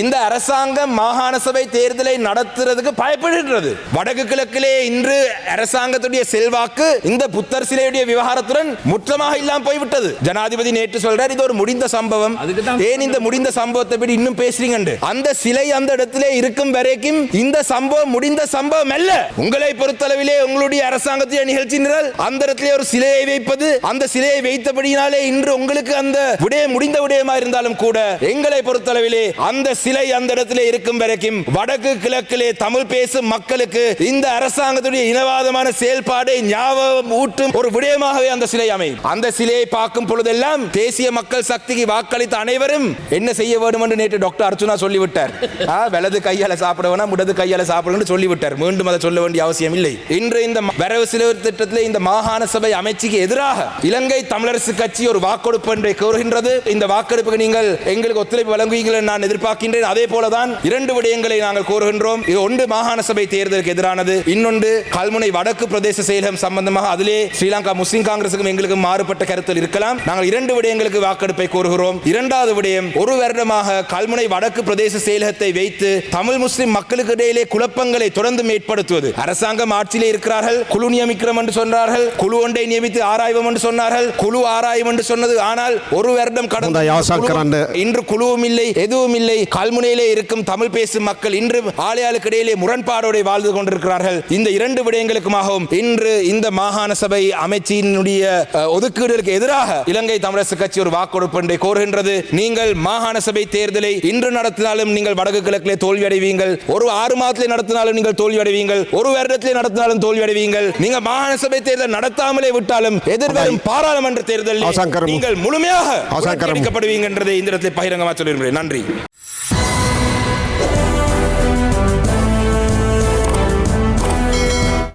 இந்த அரசாங்கம் மாகாண சபை தேர்தலை நடத்துறதுக்கு பயப்படுகின்றது. வடக்கு கிழக்கிலே இன்று அரசாங்கத்துடைய செல்வாக்கு இந்த புத்தர் சிலையுடைய விவகாரத்துடன் முற்றமாக இல்லாம போய்விட்டது. ஜனாதிபதி நேற்று சொல்றார் இது ஒரு முடிந்த சம்பவம். ஏன் இந்த முடிந்த சம்பவத்தை பற்றி இன்னும் பேசுறீங்க அந்த சிலை அந்த இடத்திலே இருக்கும் வரைக்கும் இந்த சம்பவம் முடிந்த சம்பவம் அல்ல. உங்களை பொறுத்தளவிலே உங்களுடைய அரசாங்கத்துடைய நிகழ்ச்சி நிரல் அந்த இடத்திலே ஒரு சிலையை வைப்பது அந்த சிலையை வைத்தபடியினாலே இன்று உங்களுக்கு அந்த விடயம் முடிந்த விடயமா இருந்தாலும் கூட எங்களை பொறுத்தளவிலே அந்த சிலை அந்த இடத்துல இருக்கும் வரைக்கும் வடக்கு கிழக்கிலே தமிழ் பேசும் மக்களுக்கு இந்த அரசாங்கத்துடைய இனவாதமான செயல்பாடை ஞாபகம் ஊட்டும் ஒரு விடயமாகவே அந்த சிலை அமையும். அந்த சிலையை பார்க்கும் பொழுதெல்லாம் தேசிய மக்கள் சக்திக்கு வாக்களித்த அனைவரும் என்ன செய்ய வேண்டும் என்று நேற்று டாக்டர் அர்ச்சுனா சொல்லிவிட்டார். வலது கையால சாப்பிட வேணாம் இடது கையால சாப்பிடணும் சொல்லிவிட்டார். மீண்டும் அதை சொல்ல வேண்டிய அவசியம் இல்லை. இன்று இந்த வரவு செலவு திட்டத்தில் இந்த மாகாண சபை அமைச்சுக்கு எதிராக இலங்கை தமிழரசு கட்சி ஒரு வாக்கெடுப்பு என்று கூறுகின்றது. இந்த வாக்கெடுப்புக்கு நீங்கள் எங்களுக்கு ஒத்துழைப்பு வழங்குவீங்கள் நான் எதிர்பார்க்கின்றேன். ஒன்று அதே போலதான் இரண்டு விடயங்களை நாங்கள் கோருகின்றோம். இது ஒன்று மாகாண சபை தேர்தலுக்கு எதிரானது. இன்னொன்று கல்முனை வடக்கு பிரதேச செயலகம் சம்பந்தமாக அதிலே ஸ்ரீலங்கா முஸ்லிம் காங்கிரசுக்கும் எங்களுக்கு மாறுபட்ட கருத்தில் இருக்கலாம். நாங்கள் இரண்டு விடயங்களுக்கு வாக்கெடுப்பை கோருகிறோம். இரண்டாவது விடயம் ஒரு வருடமாக கல்முனை வடக்கு பிரதேச செயலகத்தை வைத்து தமிழ் முஸ்லிம் மக்களுக்கு இடையிலே குழப்பங்களை தொடர்ந்து ஏற்படுத்துவது அரசாங்கம் ஆட்சியிலே இருக்கிறார்கள். குழு நியமிக்கிறோம் என்று சொன்னார்கள். குழு ஒன்றை நியமித்து ஆராய்வோம் என்று சொன்னார்கள். குழு ஆராயும் என்று சொன்னது ஆனால் ஒரு வருடம் கடந்த இன்று குழுவும் இல்லை எதுவும் இல்லை. கல்முனையிலே இருக்கும் தமிழ் பேசும் மக்கள் இன்று ஆலையாளுக்கு இடையிலே முரண்பாடோடு வாழ்ந்து கொண்டிருக்கிறார்கள். இந்த இரண்டு விடயங்களுக்குமாகவும் இன்று இந்த மாகாண சபை அமைச்சினுடைய அஹ், ஒதுக்கீடுகளுக்கு எதிராக இலங்கை தமிழரசு கட்சி ஒரு வாக்கெடுப்பு கோருகின்றது. நீங்கள் மாகாண சபை தேர்தலை இன்று நடத்தினாலும் நீங்கள் வடக்கு கிழக்கிலே தோல்வி அடைவீங்கள். ஒரு ஆறு மாதத்திலே நடத்தினாலும் நீங்கள் தோல்வி அடைவீங்கள். ஒரு வருடத்திலே நடத்தினாலும் தோல்வி அடைவீங்கள். நீங்க மாகாண சபை தேர்தல் நடத்தாமலே விட்டாலும் எதிர்வரும் பாராளுமன்ற கருமு. நீங்கள் முழுமையாக என்றதை இந்த இடத்தில் பகிரங்கமாக சொல்லியிருக்கிறேன் நன்றி.